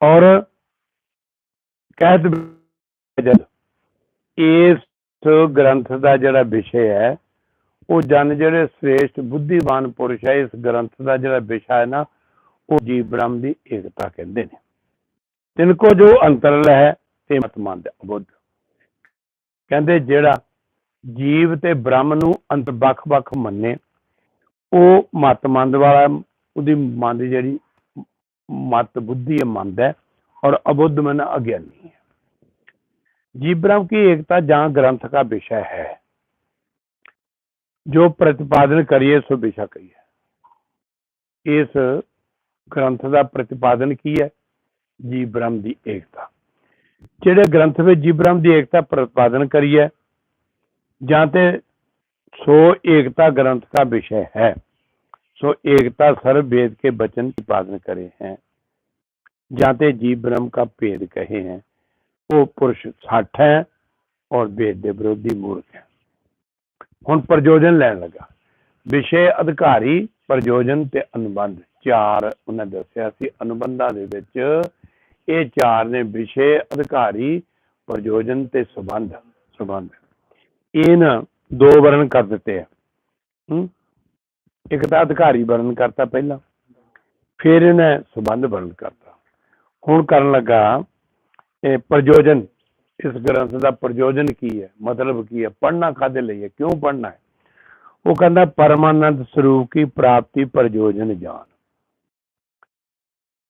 ਔਰ ਕਹਿਤ ਜਦ। ਇਸ ਗ੍ਰੰਥ ਦਾ ਜਿਹੜਾ ਵਿਸ਼ੇ ਹੈ, ਉਹ ਜਨ ਜਿਹੜੇ ਸ੍ਰੇਸ਼ਟ ਬੁੱਧੀਮਾਨ ਪੁਰਸ਼ ਹੈ, ਇਸ ਗ੍ਰੰਥ ਦਾ ਜਿਹੜਾ ਵਿਸ਼ਾ ਹੈ ਨਾ, ਉਹ ਜੀਵ ਬ੍ਰਹਮ ਦੀ ਏਕਤਾ ਕਹਿੰਦੇ ਨੇ। ਤਿਨ ਕੋ ਜੋ ਅੰਤਰਲ ਹੈ, ਤੇ ਮਤਮੰਦ ਅਬੁੱਧ ਕਹਿੰਦੇ ਜਿਹੜਾ ਜੀਵ ਤੇ ਬ੍ਰਹਮ ਨੂੰ ਅੰਤਰ ਵੱਖ-ਵੱਖ ਮੰਨੇ, ਉਹ ਮਤਮੰਦ ਵਾਲਾ, ਉਹਦੀ ਮਨ ਦੀ ਜਿਹੜੀ ਮਤ ਬੁੱਧੀ ਮੰਦ ਹੈ ਔਰ ਅਬੁੱਧ ਮਨ ਅਗਿਆਨੀ ਹੈ जीव ब्रह्म की एकता जहाँ ग्रंथ का विषय है जो प्रतिपादन करिए सो विषय कहिए इस ग्रंथ ਦਾ ਪ੍ਰਤੀਪਾਦਨ ਕੀ ਹੈ ਜੀਵ ਬ੍ਰਹਮ ਦੀ ਏਕਤਾ ਜਿਹੜੇ ਗ੍ਰੰਥ ਵਿੱਚ ਜੀਵ ਬ੍ਰਹਮ ਦੀ ਏਕਤਾ ਪ੍ਰਤੀਪਾਦਨ ਕਰੀਏ ਜਾਂ ਤੇ ਸੋ ਏਕਤਾ ग्रंथ का विषय है सो एकता सर्व वेद के वचन प्रतिपादन करे हैं जाते जीव ब्रह्म का भेद कहे हैं ਉਹ ਪੁਰਸ਼ ਸੱਠ ਹੈ ਔਰ ਵੇਦ ਦੇ ਵਿਰੋਧੀ ਮੂਰਖ ਹੈ ਹੁਣ ਪ੍ਰਯੋਜਨ ਲੈਣ ਲੱਗਾ ਵਿਸ਼ੇ ਅਧਿਕਾਰੀ ਪ੍ਰਯੋਜਨ ਤੇ ਅਨੁਬੰਧ ਚਾਰ ਉਹਨਾਂ ਦੱਸਿਆ ਸੀ ਅਨੁਬੰਧਾਂ ਦੇ ਵਿੱਚ ਇਹ ਚਾਰ ਨੇ ਵਿਸ਼ੇ ਅਧਿਕਾਰੀ ਪ੍ਰਯੋਜਨ ਤੇ ਸੰਬੰਧ ਸੰਬੰਧ ਇਹਨਾਂ ਦੋ ਵਰਣ ਕਰ ਦਿੱਤੇ ਆ ਹੂੰ ਇੱਕ ਤਾਂ ਅਧਿਕਾਰੀ ਵਰਣ ਕਰਤਾ ਪਹਿਲਾਂ, ਫਿਰ ਇਹਨੇ ਸੰਬੰਧ ਵਰਣ ਕਰਤਾ। ਹੁਣ ਕਰਨ ਲੱਗਾ, ਇਹ ਪ੍ਰਯੋਜਨ, ਇਸ ਗ੍ਰੰਥ ਦਾ ਪ੍ਰਯੋਜਨ ਕੀ ਹੈ? ਮਤਲਬ ਕੀ ਹੈ? ਪੜਨਾ ਕਾਦੇ ਲਈ ਹੈ? ਕਿਉਂ ਪੜਨਾ ਹੈ? ਉਹ ਕਹਿੰਦਾ, ਪਰਮਾਨੰਦ ਸਰੂਪ ਕੀ ਪ੍ਰਾਪਤੀ ਪ੍ਰਯੋਜਨ ਜਾਣ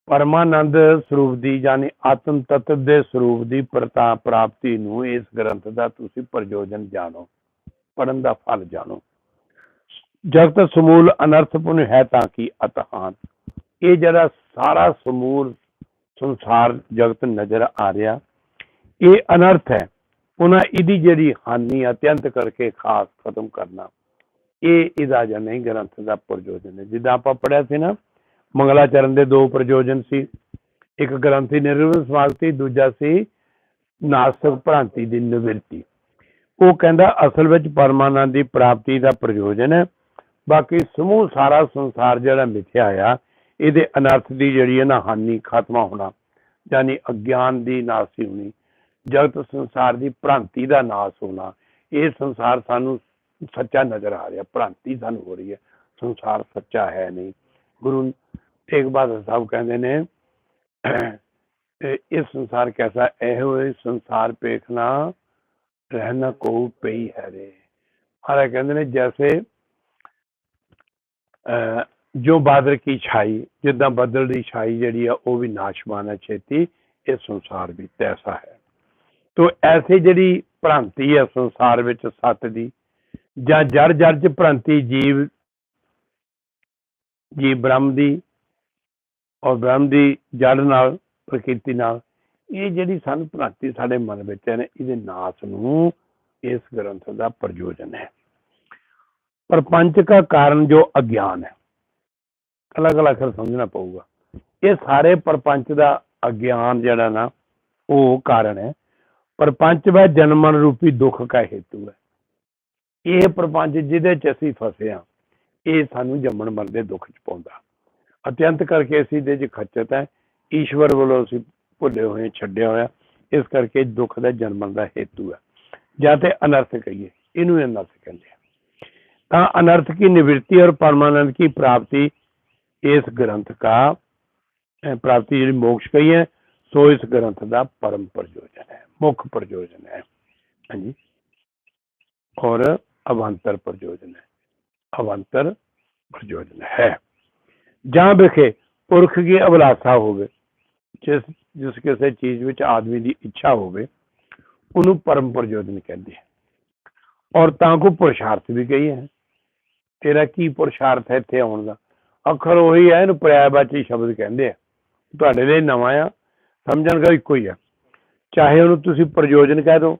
ਪਰਮਾਨੰਦ ਸਰੂਪ ਦੀ ਯਾਨੀ ਆਤਮ ਤਤਵ ਦੇ ਸਰੂਪ ਦੀ ਪ੍ਰਤਾ ਪ੍ਰਾਪਤੀ ਨੂੰ ਇਸ ਗ੍ਰੰਥ ਦਾ ਤੁਸੀਂ ਪ੍ਰਯੋਜਨ ਜਾਣੋ ਪੜਨ ਦਾ ਫਲ ਜਾਣੋ। ਜਗਤ ਸਮੂਲ ਅਨਰਥਪੁਨ ਹੈ ਤਾਂ ਕੀ ਅਤਹਾਨ। ਇਹ ਜਿਹੜਾ ਸਾਰਾ ਸਮੂਲ ਸੰਸਾਰ, ਜਗਤ ਨਜ਼ਰ ਆ ਰਿਹਾ, ਇਹ ਅਨਰਥ ਹੈ। ਉਹਨਾਂ ਇਹਦੀ ਜਿਹੜੀ ਹਾਨੀ ਅਤਿਅੰਤ ਕਰਕੇ ਖਾਸ ਖਤਮ ਕਰਨਾ, ਇਹ ਇਹਦਾ ਜਾਂ ਨਹੀਂ ਗ੍ਰੰਥ ਦਾ ਪ੍ਰਯੋਜਨ ਹੈ। ਜਿੱਦਾਂ ਆਪਾਂ ਪੜਿਆ ਸੀ ਨਾ ਮੰਗਲਾਚਰਨ ਦੇ ਦੋ ਪ੍ਰਯੋਜਨ ਸੀ। ਇੱਕ ਗ੍ਰੰਥੀ ਨਿਰਵਿਘਨ ਸਮਾਗਤੀ ਦੂਜਾ ਸੀ ਨਾਸਕ ਭ੍ਰਾਂਤੀ ਦੀ ਨਿਵਰਤੀ। ਉਹ ਕਹਿੰਦਾ, ਅਸਲ ਵਿੱਚ ਪਰਮਾਨੰਦ ਦੀ ਪ੍ਰਾਪਤੀ ਦਾ ਪ੍ਰਯੋਜਨ ਹੈ। ਬਾਕੀ ਸਮੂਹ ਸਾਰਾ ਸੰਸਾਰ ਜਿਹੜਾ ਮਿਥਿਆ ਆ, ਇਹਦੇ ਅਨਰਥ ਦੀ ਜਿਹੜੀ ਹੈ ਨਾ ਹਾਨੀ ਖਾਤਮਾ ਹੋਣਾ, ਯਾਨੀ ਅਗਿਆਨ ਦੀ ਨਾਸੀ ਹੋਣੀ, ਜਗਤ ਸੰਸਾਰ ਦੀ ਭ੍ਰਾਂਤੀ ਦਾ ਨਾਸ ਹੋਣਾ, ਇਹ ਸੰਸਾਰ ਸਾਨੂੰ ਸੱਚਾ ਨਜ਼ਰ ਆ ਰਿਹਾ, ਭ੍ਰਾਂਤੀ ਸਾਨੂੰ ਹੋ ਰਹੀ ਹੈ, ਸੰਸਾਰ ਸੱਚਾ ਹੈ ਨਹੀਂ। ਗੁਰੂ ਤੇਗ ਬਹਾਦਰ ਸਾਹਿਬ ਕਹਿੰਦੇ ਨੇ, ਇਹ ਸੰਸਾਰ ਕੈਸਾ, ਇਹੋ ਸੰਸਾਰ ਪੇਖਣਾ ਰਹਿਣਾ ਕੋ ਪਈ ਹੈ ਰੇ। ਹਾਰੇ ਕਹਿੰਦੇ ਨੇ, ਜੈਸੇ ਜੋ ਬਾਦਰ ਕੀ ਛਾਈ, ਜਿੱਦਾਂ ਬੱਦਲ ਦੀ ਛਾਈ ਜਿਹੜੀ ਆ, ਉਹ ਵੀ ਨਾਸ਼ਵਾਨ ਹੈ ਛੇਤੀ ਇਹ ਸੰਸਾਰ ਵੀ ਤੈਸਾ ਹੈ। ਤੋ ਐਸੀ ਜਿਹੜੀ ਭ੍ਰਾਂਤੀ ਹੈ ਸੰਸਾਰ ਵਿੱਚ ਸੱਤ ਦੀ, ਜਾਂ ਜੜ ਜੜ ਚ ਭ੍ਰਾਂਤੀ ਜੀਵ ਜੀ ਬ੍ਰਹਮ ਦੀ ਔਰ ਬ੍ਰਹਮ ਦੀ ਜੜ ਨਾਲ, ਪ੍ਰਕਿਰਤੀ ਨਾਲ, ਇਹ ਜਿਹੜੀ ਸਾਨੂੰ ਭ੍ਰਾਂਤੀ ਸਾਡੇ ਮਨ ਵਿੱਚ ਹੈ ਨੇ, ਇਹਦੇ ਨਾਸ ਨੂੰ ਇਸ ਗ੍ਰੰਥ ਦਾ ਪ੍ਰਯੋਜਨ ਹੈ। ਪ੍ਰਪੰਚ ਦਾ ਕਾਰਨ ਜੋ ਅਗਿਆਨ ਹੈ। ਅਲੱਗ ਅਲੱਗ ਅਖਰ ਸਮਝਣਾ ਪਊਗਾ। ਇਹ ਸਾਰੇ ਪ੍ਰਪੰਚ ਦਾ ਅਗਿਆਨ ਜਿਹੜਾ ਨਾ, ਉਹ ਕਾਰਨ ਹੈ। ਪ੍ਰਪੰਚ ਵੈ ਜਨਮਨ ਰੂਪੀ ਦੁੱਖ ਦਾ ਹੇਤੂ ਹੈ। ਇਹ ਪ੍ਰਪੰਚ ਜਿਹਦੇ ਚ ਅਸੀਂ ਫਸੇ ਆ ਇਹ ਸਾਨੂੰ ਜੰਮਣ ਮਰਨ ਦੁੱਖ ਚ ਪਾਉਂਦਾ। ਅਤਿਅੰਤ ਕਰਕੇ ਅਸੀਂ ਦੇ ਚ ਖੱਚਤ ਹੈ। ਈਸ਼ਵਰ ਵੱਲੋਂ ਅਸੀਂ ਭੁੱਲੇ ਹੋਏ ਛੱਡਿਆ ਹੋਇਆ। ਇਸ ਕਰਕੇ ਦੁੱਖ ਦਾ ਜਨਮਨ ਦਾ ਹੇਤੂ ਹੈ। ਜਾਂ ਤੇ ਅਨਰਥ ਕਹੀਏ, ਇਹਨੂੰ ਅਨਰਥ ਕਹਿੰਦੇ ਆ। ਤਾਂ ਅਨਰਥ ਕੀ ਨਿਵਰਤੀ ਔਰ ਪਰਮਾਨੰਦ ਕੀ ਪ੍ਰਾਪਤੀ इस ग्रंथ का प्राप्ति ਜਿਹੜੀ ਮੋਕਸ਼ ਕਹੀ ਹੈ ਸੋ ਇਸ ਗ੍ਰੰਥ ਦਾ ਪਰਮ ਪ੍ਰਯੋਜਨ ਹੈ ਮੁੱਖ ਪ੍ਰਯੋਜਨ ਹੈ ਹਾਂਜੀ ਔਰ ਅਵੰਤਰ ਪ੍ਰਯੋਜਨ ਹੈ ਅਵੰਤਰ ਪ੍ਰਯੋਜਨ ਹੈ ਜਾਂ ਵਿਖੇ ਪੁਰਖ ਦੀ ਅਭਿਲਾਸ਼ਾ ਹੋਵੇ ਜਿਸ ਜਿਸ ਕਿਸੇ ਚੀਜ਼ ਵਿੱਚ ਆਦਮੀ ਦੀ ਇੱਛਾ ਹੋਵੇ ਉਹਨੂੰ ਪਰਮ ਪ੍ਰਯੋਜਨ ਕਹਿੰਦੇ ਹੈ ਔਰ ਤਾਂ ਕੋ ਪੁਰਸ਼ਾਰਥ ਵੀ ਕਹੀ ਹੈ ਤੇਰਾ ਕੀ ਪੁਰਸ਼ਾਰਥ ਹੈ ਇੱਥੇ ਆਉਣ ਦਾ? ਅੱਖਰ ਉਹੀ ਹੈ ਇਹਨੂੰ ਪਰਿਆਇਵਾਚੀ ਸ਼ਬਦ ਕਹਿੰਦੇ ਆ। ਤੁਹਾਡੇ ਲਈ ਨਵਾਂ ਆ, ਸਮਝਣ ਦਾ ਇੱਕੋ ਹੀ ਆ। ਚਾਹੇ ਉਹਨੂੰ ਤੁਸੀਂ ਪ੍ਰਯੋਜਨ ਕਹਿ ਦਿਓ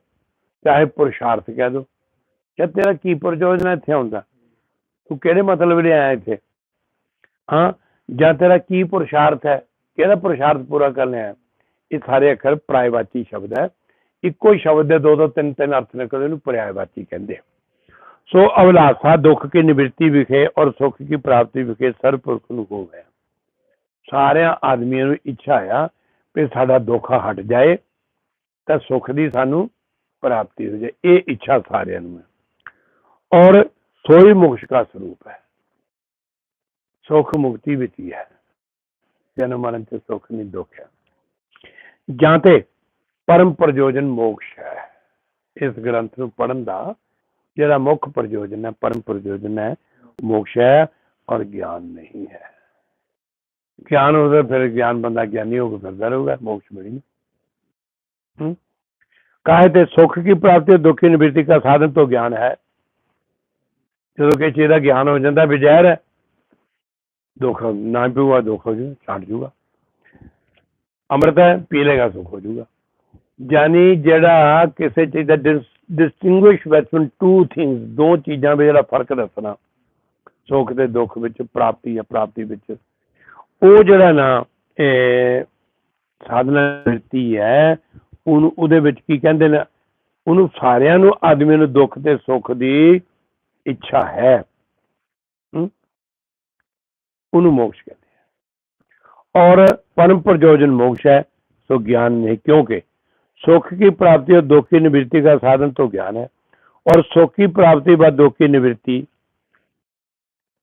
ਚਾਹੇ ਪੁਰਸ਼ਾਰਥ ਕਹਿ ਦਿਓ ਕਿ ਤੇਰਾ ਕੀ ਪ੍ਰਯੋਜਨ ਇੱਥੇ ਆਉਂਦਾ ਤੂੰ ਕਿਹੜੇ ਮਤਲਬ ਲਈ ਆਇਆ ਇੱਥੇ? ਹਾਂ, ਜਾਂ ਤੇਰਾ ਕੀ ਪੁਰਸ਼ਾਰਥ ਹੈ? ਕਿਹੜਾ ਪੁਰਸ਼ਾਰਥ ਪੂਰਾ ਕਰਨਾ ਹੈ ਇਹ ਸਾਰੇ ਅੱਖਰ ਪ੍ਰਾਇਵਾਚੀ ਸ਼ਬਦ ਹੈ। ਇੱਕੋ ਹੀ ਸ਼ਬਦ ਦੇ ਦੋ ਦੋ ਤਿੰਨ ਤਿੰਨ ਅਰਥ ਨਿਕਲਦੇ ਇਹਨੂੰ ਪਰਿਆਇਵਾਚੀ ਕਹਿੰਦੇ ਆ। ਸੋ ਅਵਲਾਸਾ ਦੁੱਖ ਕੀ ਨਿਵਰਤੀ ਵਿਖੇ ਔਰ ਸੁੱਖ ਕੀ ਪ੍ਰਾਪਤੀ ਵਿਖੇ ਸਰਪੁਰਖ ਨੂੰ ਹੋਵੇ ਸਾਰਿਆਂ ਆਦਮੀਆਂ ਨੂੰ ਇੱਛਾ ਆ ਵੀ ਸਾਡਾ ਦੁੱਖ ਹਟ ਜਾਏ ਤਾਂ ਸੁੱਖ ਦੀ ਸਾਨੂੰ ਪ੍ਰਾਪਤੀ ਹੋ ਜਾਏ। ਇਹ ਇੱਛਾ ਸਾਰਿਆਂ ਨੂੰ ਹੈ ਔਰ ਸੋਈ ਮੋਕਸ਼ ਦਾ ਸਰੂਪ ਹੈ। ਸੁੱਖ ਮੁਕਤੀ ਵਿੱਚ ਹੀ ਹੈ। ਜਨਮ ਮਰਨ ਤੇ ਸੁੱਖ ਨਹੀਂ, ਦੁੱਖ ਹੈ। ਜਾਂ ਤੇ ਪਰਮ ਪ੍ਰਯੋਜਨ ਮੋਕਸ਼ ਹੈ। ਇਸ ਗ੍ਰੰਥ ਨੂੰ ਪੜਨ ਦਾ ਜਿਹੜਾ ਮੁੱਖ ਪ੍ਰਯੋਜਨ ਹੈ, ਪਰਮ ਪ੍ਰਯੋਜਨ ਹੈ, ਮੋਕਸ਼ ਹੈ ਔਰ ਗਿਆਨ ਨਹੀਂ ਹੈ। ਗਿਆਨ ਹੋਵੇ ਫਿਰ ਗਿਆਨ ਬੰਦਾ ਗਿਆਨੀ ਹੋ ਕੇ ਫਿਰਦਾ ਰਹੂਗਾ, ਮੋਕਸ਼ ਮਿਲੀ ਹੂੰ? ਕਾਹੇ ਤੇ ਸੁਖ ਕੀ ਪ੍ਰਾਪਤੀ ਦੁੱਖ ਨਿਵਰਤੀ ਦਾ ਸਾਧਨ ਤੋਂ ਗਿਆਨ ਹੈ। ਜਦੋਂ ਕਿ ਚੀਜ਼ ਦਾ ਗਿਆਨ ਹੋ ਜਾਂਦਾ ਵੀ ਹੈ, ਦੁੱਖ ਨਾ ਪੀਵਾ ਦੁੱਖ ਹੋ ਜੂ, ਛੱਡ ਜੂਗਾ। ਅੰਮ੍ਰਿਤ ਹੈ, ਪੀ ਲੇਗਾ, ਸੁਖ ਹੋ ਜੂਗਾ। ਯਾਨੀ ਜਿਹੜਾ ਕਿਸੇ ਚੀਜ਼ ਦਾ ਡਿਸਟਿੰਗੁਇਸ਼ ਬਿਟਵੀਨ ਟੂ ਥਿੰਗਸ ਦੋ ਚੀਜ਼ਾਂ ਵਿੱਚ ਜਿਹੜਾ ਫ਼ਰਕ ਦੱਸਣਾ, ਸੁੱਖ ਤੇ ਦੁੱਖ ਵਿੱਚ, ਪ੍ਰਾਪਤੀ ਜਾਂ ਪ੍ਰਾਪਤੀ ਵਿੱਚ। ਉਹ ਜਿਹੜਾ ਨਾ, ਇਹ ਸਾਧਨਾ ਦਿੱਤੀ ਹੈ, ਉਹਨੂੰ, ਉਹਦੇ ਵਿੱਚ ਕੀ ਕਹਿੰਦੇ ਨੇ, ਉਹਨੂੰ ਸਾਰਿਆਂ ਨੂੰ ਆਦਮੀ ਨੂੰ ਦੁੱਖ ਤੇ ਸੁੱਖ ਦੀ ਇੱਛਾ ਹੈ? ਉਹਨੂੰ ਮੋਕਸ਼ ਕਹਿੰਦੇ ਆ। ਔਰ ਪਰਮ ਪ੍ਰਯੋਜਨ ਮੋਕਸ਼ ਹੈ, ਸੋ ਗਿਆਨ ਨਹੀਂ, ਕਿਉਂਕਿ सुख की प्राप्ति और दुख की निवृत्ति का साधन तो ज्ञान है और सुख की प्राप्ति व दुख की निवृत्ति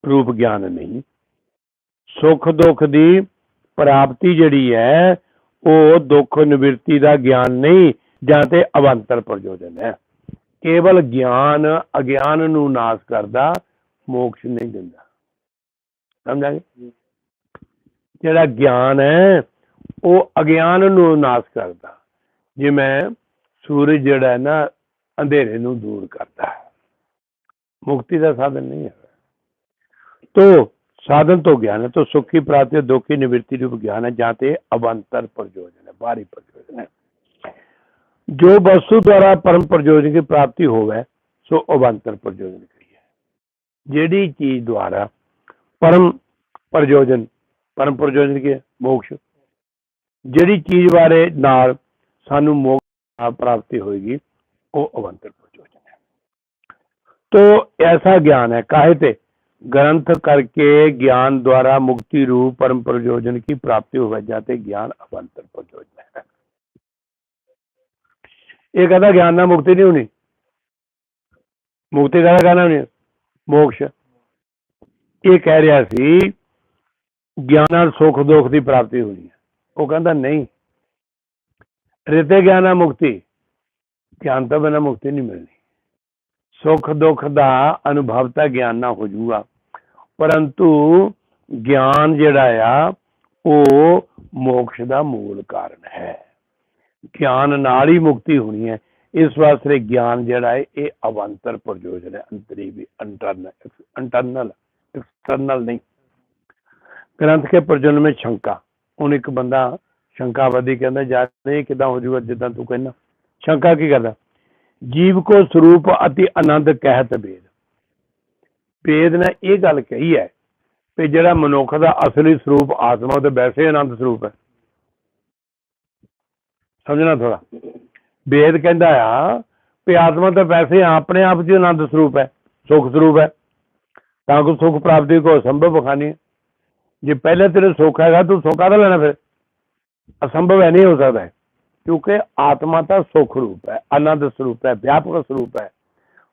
रूप ज्ञान नहीं ਸੁੱਖ ਦੁੱਖ ਦੀ ਪ੍ਰਾਪਤੀ ਜਿਹੜੀ ਹੈ ਉਹ ਦੁੱਖ ਨਿਵਰਤੀ ਦਾ ਗਿਆਨ ਨਹੀਂ ਜਾਂ ਤੇ ਅਵੰਤਰ ਪ੍ਰਯੋਜਨ ਹੈ ਕੇਵਲ ਗਿਆਨ ਅਗਿਆਨ ਨੂੰ ਨਾਸ਼ ਕਰਦਾ ਮੋਕਸ਼ ਨਹੀਂ ਦਿੰਦਾ ਸਮਝਾਂਗੇ ਜਿਹੜਾ ਗਿਆਨ ਹੈ ਉਹ ਅਗਿਆਨ ਨੂੰ ਨਾਸ਼ ਕਰਦਾ ਜਿਵੇਂ ਸੂਰਜ ਜਿਹੜਾ ਹੈ ਨਾ ਅੰਧੇਰੇ ਨੂੰ ਦੂਰ ਕਰਦਾ ਹੈ। ਮੁਕਤੀ ਦਾ ਸਾਧਨ ਨਹੀਂ ਹੈ ਤੋ ਸਾਧਨ ਤੋਂ ਗਿਆਨ ਹੈ, ਤੋ ਸੁਖੀ ਪ੍ਰਾਪਤੀ ਦੁਖੀ ਨਿਵਰਤੀ ਰੂਪ ਗਿਆਨ ਹੈ, ਜਾਂ ਤੇ ਅਵੰਤਰ ਪ੍ਰਯੋਜਨ ਹੈ, ਬਾਹਰੀ ਪ੍ਰਯੋਜਨ ਹੈ। ਜੋ ਵਸੂ ਦੁਆਰਾ ਪਰਮ ਪ੍ਰਯੋਜਨ ਦੀ ਪ੍ਰਾਪਤੀ ਹੋਵੇ, ਸੋ ਅਵੰਤਰ ਪ੍ਰਯੋਜਨ ਕਹੀਏ ਜਿਹੜੀ ਚੀਜ਼ ਦੁਆਰਾ ਪਰਮ ਪ੍ਰਯੋਜਨ ਪਰਮ ਪ੍ਰਯੋਜਨ ਕੀ ਹੈ? ਮੋਕਸ਼। ਜਿਹੜੀ ਚੀਜ਼ ਬਾਰੇ ਨਾਲ ਸਾਨੂੰ ਮੋਕਸ਼ ਦੀ ਪ੍ਰਾਪਤੀ ਹੋਏਗੀ ਉਹ ਅਵੰਤਰ ਪ੍ਰਯੋਜਨ ਹੈ तो ऐसा ज्ञान है काहे ते ग्रंथ करके ज्ञान द्वारा मुक्ति रूप परम प्रयोजन की प्राप्ति हो जाते ज्ञान अवंतर प्रयोजन है ਇਹ ਕਹਿੰਦਾ ਗਿਆਨ ਨਾਲ ਮੁਕਤੀ ਨਹੀਂ ਹੋਣੀ ਮੁਕਤੀ ਦਾ ਕਹਿਣਾ ਨਹੀਂ ਮੋਕਸ਼ ਇਹ ਕਹਿ ਰਿਹਾ ਸੀ ਗਿਆਨ ਨਾਲ ਸੁਖ ਦੁੱਖ ਦੀ ਪ੍ਰਾਪਤੀ ਹੋਣੀ ਹੈ ਉਹ ਕਹਿੰਦਾ ਨਹੀਂ ਰਿਤੇ ਗਿਆਨ ਨਾਲ ਮੁਕਤੀ ਗਿਆਨ ਤੋਂ ਬਿਨਾਂ ਮੁਕਤੀ ਨਹੀਂ ਮਿਲਣੀ ਸੁੱਖ ਦੁੱਖ ਦਾ ਅਨੁਭਵ ਤਾਂ ਗਿਆਨ ਨਾਲ ਹੋ ਜਾਊਗਾ ਪਰੰਤੂ ਗਿਆਨ ਜਿਹੜਾ ਆ ਉਹ ਮੋਕਸ਼ ਦਾ ਮੂਲ ਕਾਰਨ ਹੈ ਗਿਆਨ ਨਾਲ ਹੀ ਮੁਕਤੀ ਹੋਣੀ ਹੈ ਇਸ ਵਾਸਤੇ ਗਿਆਨ ਜਿਹੜਾ ਹੈ ਇਹ ਅਵੰਤਰ ਪ੍ਰਯੋਜਨ ਹੈ ਅੰਤਰੀ ਵੀ ਇੰਟਰਨਲ ਇੰਟਰਨਲ ਐਕਸਟਰਨਲ ਨਹੀਂ ਗ੍ਰੰਥ ਕੇ ਪ੍ਰਯੋਜਨ ਵਿੱਚ ਸ਼ੰਕਾ ਹੁਣ ਇੱਕ ਬੰਦਾ ਸ਼ੰਕਾ ਵਧੀ ਕਹਿੰਦਾ, ਯਾਰ ਇਹ ਕਿਦਾਂ ਹੋ ਜਾਊਗਾ ਜਿੱਦਾਂ ਤੂੰ ਕਹਿੰਦਾ। ਸ਼ੰਕਾ ਕੀ ਕਰਦਾ? ਜੀਵ ਕੋ ਸਰੂਪ ਅਤੀ ਆਨੰਦ ਕਹਿਤ ਵੇਦ ਵੇਦ ਨੇ ਇਹ ਗੱਲ ਕਹੀ ਹੈ ਕਿ ਜਿਹੜਾ ਮਨੁੱਖ ਦਾ ਅਸਲੀ ਸਰੂਪ ਆਤਮਾ ਤੇ ਵੈਸੇ ਆਨੰਦ ਸਰੂਪ ਹੈ। ਸਮਝਣਾ ਥੋੜਾ ਵੇਦ ਕਹਿੰਦਾ ਆ ਕਿ ਆਤਮਾ ਤਾਂ ਵੈਸੇ ਆਪਣੇ ਆਪ 'ਚ ਆਨੰਦ ਸਰੂਪ ਹੈ, ਸੁਖ ਸਰੂਪ ਹੈ। ਤਾਂ ਕੋ ਸੁਖ ਪ੍ਰਾਪਤੀ ਕੋ ਸੰਭਵ ਬਖਾਨੀ ਜੇ ਪਹਿਲੇ ਤੇਰੇ ਸੁਖ ਹੈਗਾ, ਤੂੰ ਸੁੱਖ ਕਾਹਦਾ ਲੈਣਾ ਫਿਰ? ਅਸੰਭਵ ਹੈ ਨਹੀਂ ਹੋ ਸਕਦਾ ਹੈ। ਕਿਉਂਕਿ ਆਤਮਾ ਤਾਂ ਸੁਖ ਰੂਪ ਹੈ, ਆਨੰਦ ਸਰੂਪ ਹੈ, ਵਿਆਪਕ ਸਰੂਪ ਹੈ।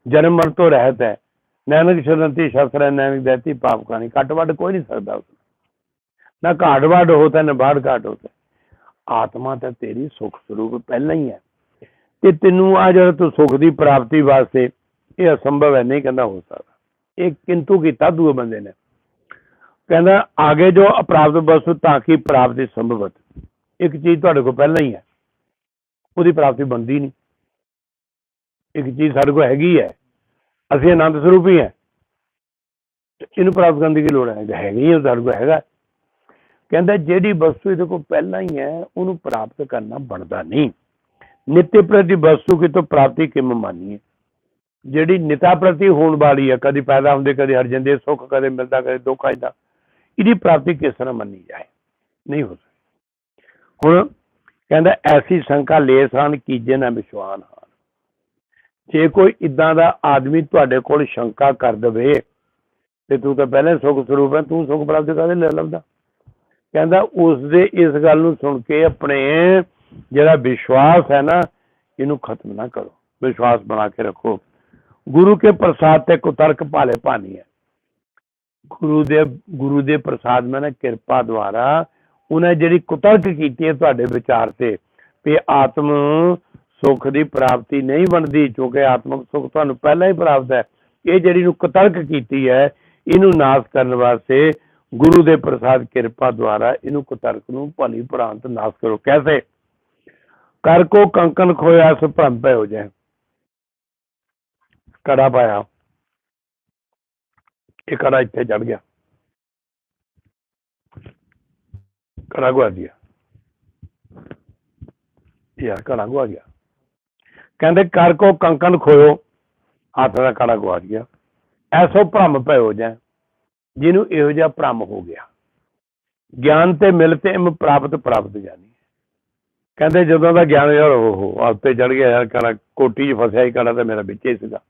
ਜਨਮ ਮਰਨ ਤੋਂ ਰਹਿਤ ਹੈ। ਨੈਨਕ ਸ਼ਰਨਤੀ ਸ਼ਸਤਰ ਹੈ, ਨੈਨਕ ਦੇਤੀ ਪਾਪ ਕਾਨੀ ਘੱਟ ਵੱਡ ਕੋਈ ਨਹੀਂ ਸਕਦਾ ਉਸ ਨਾ। ਘਾਟ ਵੱਡ ਹੋਤਾ, ਨਾ ਬਾੜ ਘਾਟ ਹੋਤਾ। ਆਤਮਾ ਤਾਂ ਤੇਰੀ ਸੁਖ ਸਰੂਪ ਪਹਿਲਾਂ ਹੀ ਹੈ। ਤੇ ਤੈਨੂੰ ਆ ਜਿਹੜਾ ਤੂੰ ਸੁਖ ਦੀ ਪ੍ਰਾਪਤੀ ਵਾਸਤੇ ਇਹ ਅਸੰਭਵ ਹੈ, ਨਹੀਂ ਕਹਿੰਦਾ ਹੋ ਸਕਦਾ। ਇਹ ਕਿੰਤੂ ਕੀਤਾ ਦੂਏ ਬੰਦੇ ਨੇ। ਕਹਿੰਦਾ, ਆਗੇ ਜੋ ਅਪਰਾਪਤ ਵਸਤੂ ਤਾਂ ਕਿ ਪ੍ਰਾਪਤੀ ਸੰਭਵਤ? ਇੱਕ ਚੀਜ਼ ਤੁਹਾਡੇ ਕੋਲ ਪਹਿਲਾਂ ਹੀ ਹੈ। ਉਹਦੀ ਪ੍ਰਾਪਤੀ ਬਣਦੀ ਨਹੀਂ। ਇੱਕ ਚੀਜ਼ ਸਾਡੇ ਕੋਲ ਹੈਗੀ ਹੈ। ਅਸੀਂ ਆਨੰਦ ਸਰੂਪ ਹੀ। ਹੈ ਇਹਨੂੰ ਪ੍ਰਾਪਤ ਕਰਨ ਦੀ ਕੀ ਲੋੜ ਹੈ? ਹੈਗੀ ਹੈ ਸਾਡੇ ਕੋਲ ਹੈਗਾ। ਕਹਿੰਦਾ, ਜਿਹੜੀ ਵਸਤੂ ਇਹਦੇ ਕੋਲ ਪਹਿਲਾਂ ਹੀ ਹੈ, ਉਹਨੂੰ ਪ੍ਰਾਪਤ ਕਰਨਾ ਬਣਦਾ ਨਹੀਂ। ਨਿत्य ਪ੍ਰਤੀ ਵਸਤੂ ਕੀ ਤੋਂ ਪ੍ਰਾਪਤੀ ਕਿਵੇਂ ਹੈ ਜਿਹੜੀ ਨਿਤਾ ਪ੍ਰਤੀ ਹੋਣ ਵਾਲੀ ਹੈ, ਕਦੀ ਪੈਦਾ ਹੁੰਦੇ, ਕਦੀ ਹਟ ਜਾਂਦੇ ਸੁੱਖ ਕਦੇ ਮਿਲਦਾ, ਕਦੇ ਦੁੱਖ ਆਇਦਾ ਇਹਦੀ ਪ੍ਰਾਪਤੀ ਕਿਸ ਤਰ੍ਹਾਂ ਮੰਨੀ ਜਾਏ? ਨਹੀਂ ਹੋ ਸਕਦੀ। ਹੁਣ ਕਹਿੰਦਾ ਐਸੀ ਸ਼ੰਕਾ ਲੇਸਾਨ ਕੀਜੇ ਨਾ ਵਿਸ਼ਵਾਨ ਹਨ ਜੇ ਕੋਈ ਇਦਾਂ ਦਾ ਆਦਮੀ ਤੁਹਾਡੇ ਕੋਲ ਸ਼ੰਕਾ ਕਰ ਦਵੇ, ਤੇ ਤੂੰ ਤਾਂ ਪਹਿਲੇ ਸੁਖ ਸਰੂਪ ਹੈ, ਤੂੰ ਸੁਖ ਪ੍ਰਾਪਤ ਕਰਦੇ ਲੈ ਲੱਭਦਾ ਕਹਿੰਦਾ ਉਸ ਦੇ ਇਸ ਗੱਲ ਨੂੰ ਸੁਣ ਕੇ ਆਪਣੇ ਜਿਹੜਾ ਵਿਸ਼ਵਾਸ ਹੈ ਨਾ, ਇਹਨੂੰ ਖਤਮ ਨਾ ਕਰੋ। ਵਿਸ਼ਵਾਸ ਬਣਾ ਕੇ ਰੱਖੋ। ਗੁਰੂ ਕੇ ਪ੍ਰਸਾਦ ਤੇ ਕੁਤਰਕ ਭਾਲੇ ਭਾਨੀ ਹੈ। ਗੁਰੂ ਦੇ ਗੁਰੂ ਦੇ ਪ੍ਰਸਾਦ ਮੈਂ ਨਾ ਕਿਰਪਾ ਦੁਆਰਾ ਉਹਨੇ ਜਿਹੜੀ ਕੁਤਰਕ ਕੀਤੀ ਹੈ ਤੁਹਾਡੇ ਵਿਚਾਰ ਤੇ, ਵੀ ਆਤਮ ਸੁੱਖ ਦੀ ਪ੍ਰਾਪਤੀ ਨਹੀਂ ਬਣਦੀ, ਕਿਉਂਕਿ ਆਤਮਿਕ ਸੁੱਖ ਤੁਹਾਨੂੰ ਪਹਿਲਾਂ ਹੀ ਪ੍ਰਾਪਤ ਹੈ। ਇਹ ਜਿਹੜੀ ਨੂੰ ਕੁਤਰਕ ਕੀਤੀ ਹੈ, ਇਹਨੂੰ ਨਾਸ਼ ਕਰਨ ਵਾਸਤੇ ਗੁਰੂ ਦੇ ਪ੍ਰਸਾਦ ਕਿਰਪਾ ਦੁਆਰਾ ਇਹਨੂੰ ਕੁਤਰਕ ਨੂੰ ਭਲੀ ਪ੍ਰਾਂਤ ਨਾਸ਼ ਕਰੋ। ਕੈਸੇ? ਕਰ ਕੋ ਕੰਕਨ ਖੋਇਆ ਸੋ ਭ੍ਰਮ ਪੈ ਹੋ ਜਾਏ ਕੜਾ ਪਾਇਆ। ਇਹ ਕੜਾ ਇੱਥੇ ਚੜ ਗਿਆ। ਕੜਾ ਗੁਆ ਗਿਆ ਗੁਆ ਗਿਆ ਕਹਿੰਦੇ ਕਰ ਕੋ ਕੰਕਨ ਖੋਇਓ, ਹੱਥ ਦਾ ਕੜਾ ਗੁਆ ਗਿਆ ਐਸੋ ਭ੍ਰਮ ਪੈ ਹੋ ਜਿਹਨੂੰ ਇਹੋ ਜਿਹਾ ਭ੍ਰਮ ਹੋ ਗਿਆ। ਗਿਆਨ ਤੇ ਮਿਲ ਤੇ ਇਮ ਪ੍ਰਾਪਤ ਪ੍ਰਾਪਤ ਜਾਣੀ। ਕਹਿੰਦੇ ਜਦੋਂ ਦਾ ਗਿਆਨ ਯਾਰ ਉਹ ਹੱਥੇ ਚੜ ਗਿਆ ਯਾਰ ਕੜਾ ਕੋਟੀ 'ਚ ਫਸਿਆ ਹੀ ਕੜਾ ਤਾਂ ਮੇਰਾ ਵਿੱਚ ਹੀ ਸੀਗਾ।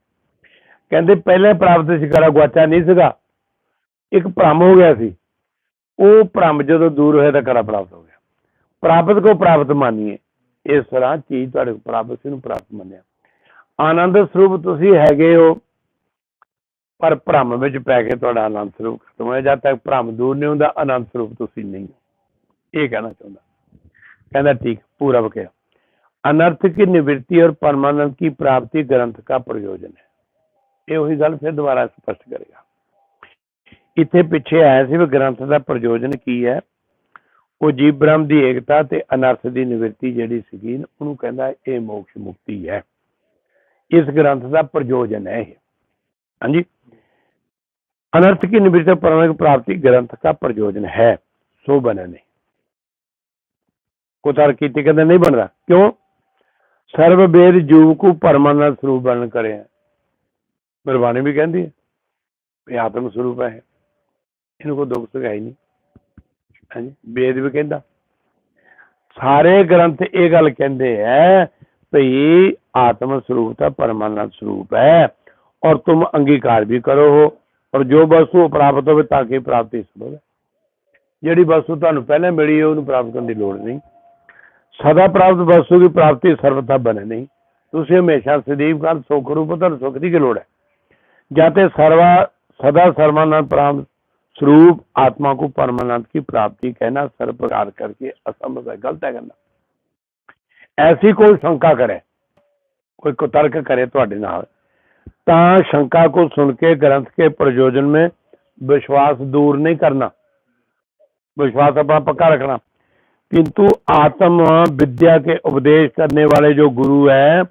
ਕਹਿੰਦੇ ਪਹਿਲੇ ਪ੍ਰਾਪਤ ਸੀ ਕੜਾ ਗੁਆਚਾ ਨਹੀਂ ਸੀਗਾ। ਇੱਕ ਭ੍ਰਮ ਹੋ ਗਿਆ ਸੀ। ਉਹ ਭ੍ਰਮ ਜਦੋਂ ਦੂਰ ਹੋਇਆ ਤਾਂ ਕਲਾ ਪ੍ਰਾਪਤ ਹੋ ਗਿਆ। ਪ੍ਰਾਪਤ ਕੋ ਪ੍ਰਾਪਤ ਮਾਨੀਏ। ਇਸ ਤਰ੍ਹਾਂ ਚੀਜ਼ ਤੁਹਾਡੇ ਪ੍ਰਾਪਤ ਸੀ ਨੂੰ ਪ੍ਰਾਪਤ ਮੰਨਿਆ। ਆਨੰਦ ਸਰੂਪ ਤੁਸੀਂ ਹੈਗੇ ਹੋ, ਪਰ ਭ੍ਰਮ ਵਿੱਚ ਪੈ ਕੇ ਤੁਹਾਡਾ ਆਨੰਦ ਸਰੂਪ ਖਤਮ ਹੋਇਆ। ਜਦ ਤੱਕ ਭ੍ਰਮ ਦੂਰ ਨਹੀਂ ਹੁੰਦਾ, ਆਨੰਦ ਸਰੂਪ ਤੁਸੀਂ ਨਹੀਂ ਇਹ ਕਹਿਣਾ ਚਾਹੁੰਦਾ। ਕਹਿੰਦਾ, ਠੀਕ, ਪੂਰਾ ਬਕਿਆ ਅਨਰਥ ਕੀ ਨਿਵਰਤੀ ਔਰ ਪਰਮਾਨੰਦ ਕੀ ਪ੍ਰਾਪਤੀ ਗ੍ਰੰਥ ਕਾ ਪ੍ਰਯੋਜਨ ਹੈ? ਇਹ ਉਹੀ ਗੱਲ ਫਿਰ ਦੁਬਾਰਾ ਸਪਸ਼ਟ ਕਰੇਗਾ। ਇੱਥੇ ਪਿੱਛੇ ਆਇਆ ਸੀ ਵੀ ਗ੍ਰੰਥ ਦਾ ਪ੍ਰਯੋਜਨ ਕੀ ਹੈ ਉਹ ਜੀਵ ਬ੍ਰਹਮ ਦੀ ਏਕਤਾ ਤੇ ਅਨਰਥ ਦੀ ਨਿਵਰਤੀ ਜਿਹੜੀ ਸੀਗੀ ਉਹਨੂੰ ਕਹਿੰਦਾ ਇਹ ਮੋਕਸ਼ ਮੁਕਤੀ ਹੈ ਇਸ ਗ੍ਰੰਥ ਦਾ ਪ੍ਰਯੋਜਨ ਹੈ ਇਹ ਹਾਂਜੀ अनर्थ की निवृत्ति और परमानंद की प्राप्ति ग्रंथ का प्रयोजन है सो बने नहीं ਕੁਤਰ ਕੀਤੀ ਕਹਿੰਦੇ ਨਹੀਂ ਬਣਦਾ ਕਿਉਂ ਸਰਬ ਵੇਦ ਜੀਵ ਕੋ ਪਰਮਾਨੰਦ ਸਰੂਪ ਬਣ ਕਰੇ ਗੁਰਬਾਣੀ ਵੀ ਕਹਿੰਦੀ ਹੈ ਵੀ ਆਤਮ ਸਰੂਪ ਹੈ ਇਹਨੂੰ ਕੋਈ ਦੁੱਖ ਸੁਖ ਹੈ ਹੀ ਨਹੀਂ ਹਾਂਜੀ ਵੇਦ ਵੀ ਕਹਿੰਦਾ ਸਾਰੇ ਗ੍ਰੰਥ ਇਹ ਗੱਲ ਕਹਿੰਦੇ ਹੈ ਭਈ ਆਤਮ ਸਰੂਪ ਤਾਂ ਪਰਮਾਨੰਦ ਸਰੂਪ ਹੈ और तुम अंगीकार भी करो हो और जो वस्तु प्राप्त होवे ਤਾਂ ਕਿ ਪ੍ਰਾਪਤੀ ਸੰਭਵ ਹੈ ਜਿਹੜੀ ਵਸਤੂ ਤੁਹਾਨੂੰ ਪਹਿਲਾਂ ਮਿਲੀ ਹੈ ਉਹਨੂੰ ਪ੍ਰਾਪਤ ਕਰਨ ਦੀ ਲੋੜ ਨਹੀਂ ਸਦਾ ਪ੍ਰਾਪਤ ਵਸਤੂ ਦੀ ਪ੍ਰਾਪਤੀ ਸਰਵਥਾ ਬਣੇ ਨਹੀਂ ਤੁਸੀਂ ਹਮੇਸ਼ਾ ਸਦੀਵ ਕਾਲ ਸੁਖ ਰੂਪ ਤੁਹਾਨੂੰ ਸੁਖ ਦੀ ਕੀ ਲੋੜ ਹੈ ਜਾਤੇ ਸਰਵਾ सदा सर्वानंद प्राप्त स्वरूप आत्मा को परमानंद की प्राप्ति कहना सर्व प्रकार करके असंभव है गलत है कहना ऐसी कोई शंका करे कोई कुतर्क करे ਤੁਹਾਡੇ ਨਾਲ ਤਾਂ ਸ਼ੰਕਾ को सुन के ग्रंथ के प्रयोजन में विश्वास दूर नहीं करना विश्वास अपना पक्का रखना किंतु आत्म विद्या के उपदेश करने वाले जो गुरु है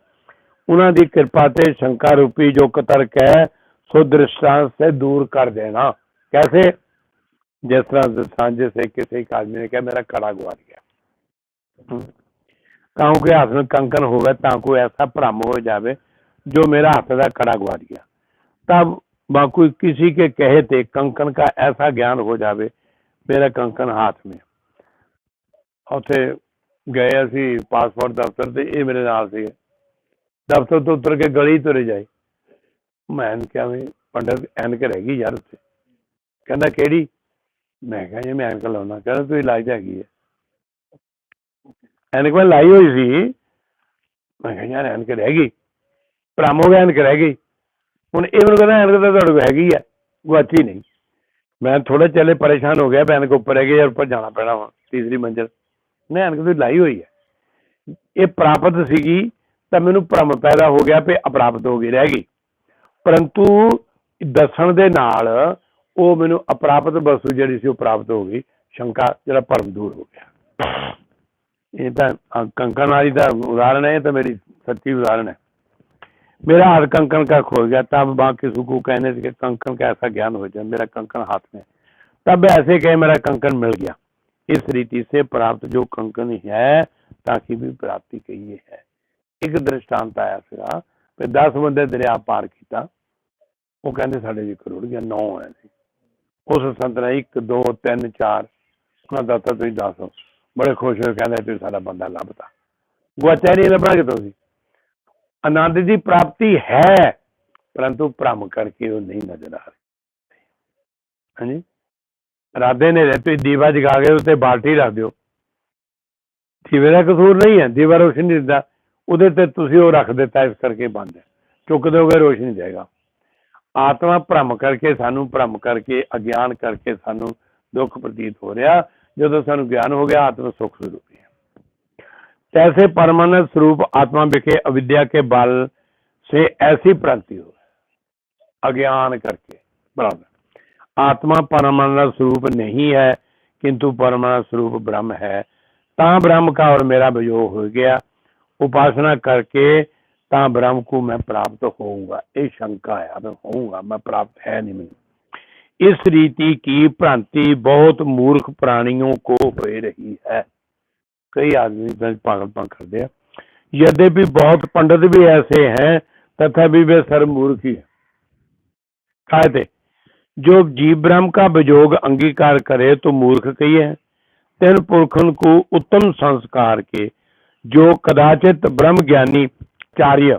ਉਹਨਾਂ ਦੀ ਕਿਰਪਾ ਤੇ ਸ਼ੰਕਾ ਰੂਪੀ ਜੋ ਕਤਰਕ ਹੈ ਸੋ ਦ੍ਰਿਸ਼ਟਾਂਤ ਸੇ ਦੂਰ ਕਰ ਦੇਣਾ कैसे जिस तरह सांझे से किसी एक आदमी ने कहा मेरा कड़ा गुआच गया काहू के हाथ में कंकन होवे ताकू ऐसा भ्रम हो जावे जो मेरा हाथ का कड़ा गुआच गया तब वहाँ कोई किसी के कहे थे कंकन का ऐसा ज्ञान हो जावे मेरा कंकन हाथ में ਉੱਥੇ ਗਏ ਅਸੀਂ ਪਾਸਪੋਰਟ ਦਫ਼ਤਰ ਤੇ ਇਹ ਮੇਰੇ ਨਾਲ ਸੀ ਦਫ਼ਤਰ ਤੋਂ ਉਤਰ ਕੇ ਗਲੀ ਤੁਰੇ ਜਾਈ ਮੈਂ ਕਿਹਾ ਵੀ ਪੰਡਤ ਐਨਕ ਰਹਿ ਗਈ ਯਾਰ ਉੱਥੇ ਕਹਿੰਦਾ, ਕਿਹੜੀ? ਮੈਂ ਕਿਹਾ ਜੀ ਮੈਂ ਐਨਕ ਲਾਉਣਾ। ਕਹਿੰਦਾ, ਤੂੰ ਇਲਾਜ ਹੈਗੀ ਹੈ ਐਨਕ ਮੈਂ ਲਾਈ ਹੋਈ ਸੀ। ਮੈਂ ਕਿਹਾ, ਯਾਰ, ਐਨਕ ਰਹਿ ਗਈ। ਭ੍ਰਮ ਹੋ ਗਿਆ, ਐਨਕ ਰਹਿ ਗਈ। ਹੁਣ ਇਹ ਮੈਨੂੰ ਕਹਿੰਦਾ, ਐਨਕ ਤਾਂ ਤੁਹਾਡੇ ਕੋਲ ਹੈਗੀ ਹੈ ਗੁਆਚੀ ਨਹੀਂ। ਮੈਂ ਥੋੜਾ ਚੱਲੇ ਪਰੇਸ਼ਾਨ ਹੋ ਗਿਆ ਐਨਕ ਉੱਪਰ ਹੈਗੇ ਯਾਰ ਉੱਪਰ ਜਾਣਾ ਪੈਣਾ ਵਾ, ਤੀਸਰੀ ਮੰਜ਼ਿਲ। ਮੈਂ ਐਨਕ ਤੇ ਲਾਈ ਹੋਈ ਹੈ ਇਹ ਪ੍ਰਾਪਤ ਸੀਗੀ ਤਾਂ ਮੈਨੂੰ ਭਰਮ ਪੈਦਾ ਹੋ ਗਿਆ, ਵੀ ਅਪਰਾਪਤ ਹੋ ਗਈ, ਰਹਿ ਗਈ। ਪਰੰਤੂ ਦੱਸਣ ਦੇ ਨਾਲ ਉਹ ਮੈਨੂੰ ਅਪਰਾਪਤ ਵਸਤੂ ਜਿਹੜੀ ਸੀ ਉਹ ਪ੍ਰਾਪਤ ਹੋ ਗਈ ਸ਼ੰਕਾ ਜਿਹੜਾ ਭਰਮ ਦੂਰ ਹੋ ਗਿਆ ਇਹ ਤਾਂ ਕੰਕਨ ਵਾਲੀ ਦਾ ਉਦਾਹਰਣ ਹੈ ਤਾਂ ਮੇਰੀ ਸੱਚੀ ਉਦਾਹਰਣ ਹੈ मेरा हाथ कंकन का खो गया तब माँ किसी को कहने से कंकन का ऐसा ज्ञान हो जाए मेरा कंकन हाथ में तब ऐसे कहे मेरा कंकन मिल गया इस रीति से प्राप्त जो कंकन है ताकि भी प्राप्ति कही है एक दृष्टांत आया सिरा दस बंदे दरिया पार किया वो कहते साढ़े जी करोड़ गया नौ है ਉਸ ਸੰਤ ਨੇ 1 2 3 4 ਉਹਨਾਂ ਦਾ ਤਾਂ ਤੁਸੀਂ ਦੱਸੋ ਬੜੇ ਖੁਸ਼ ਹੋ ਕਹਿੰਦੇ ਤੁਸੀਂ ਸਾਡਾ ਬੰਦਾ ਲੱਭਤਾ ਗੁਆਚਿਆ ਨਹੀਂ ਲੱਭਣਾ ਕਿਤੋਂ ਸੀ? ਆਨੰਦ ਦੀ ਪ੍ਰਾਪਤੀ ਹੈ, ਪਰੰਤੂ ਭ੍ਰਮ ਕਰਕੇ ਉਹ ਨਹੀਂ ਨਜ਼ਰ ਆ ਰਹੀ। ਹਾਂਜੀ? ਰਾਧੇ ਨੇ ਤੁਸੀਂ ਦੀਵਾ ਜਗਾ ਕੇ ਉੱਤੇ ਬਾਲਟੀ ਰੱਖ ਦਿਓ। ਦੀਵੇ ਦਾ ਕਸੂਰ ਨਹੀਂ ਹੈ, ਦੀਵਾ ਰੋਸ਼ਨੀ ਦਿੰਦਾ। ਉਹਦੇ ਤੇ ਤੁਸੀਂ ਉਹ ਰੱਖ ਦਿੱਤਾ, ਇਸ ਕਰਕੇ ਬੰਦ ਹੈ। ਚੁੱਕ ਦਿਓਗੇ, ਰੋਸ਼ਨੀ ਦੇਗਾ ਆਤਮਾ ਭ੍ਰਮ ਕਰਕੇ ਸਾਨੂੰ ਭ੍ਰਮ ਕਰਕੇ ਅਗਿਆਨ ਕਰਕੇ ਸਾਨੂੰ ਦੁੱਖ ਪ੍ਰਤੀਤ ਹੋ ਰਿਹਾ ਜਦੋਂ ਸਾਨੂੰ ਗਿਆਨ ਹੋ ਗਿਆ ਆਤਮਾ ਸੁਖ ਸਰੂਪੀ ਹੈ तैसे परमानंद स्वरूप आत्मा विखे अविद्या के बल से ऐसी प्रांति हो अज्ञान करके बराबर आत्मा परमानंद स्वरूप नहीं है किंतु परमानंद स्वरूप ब्रह्म है ता ब्रह्म का और मेरा वियोग हो गया उपासना करके ता ब्रह्म को मैं प्राप्त होऊँगा। ये शंका है अब होऊँगा, मैं प्राप्त है नहीं मैं इस रीति की भ्रांति बहुत मूर्ख प्राणियों को हो रही है। कई आदमी पागल पागलपन कर दिया। यद्यपि बहुत पंडित भी ऐसे हैं तथा भी वे सर मूर्ख ही। कहते जो जीव ब्रह्म का विजोग अंगीकार करे तो मूर्ख कही है। तीन पुरखन को उत्तम संस्कार के, जो कदाचित ब्रह्म ज्ञानी चार्य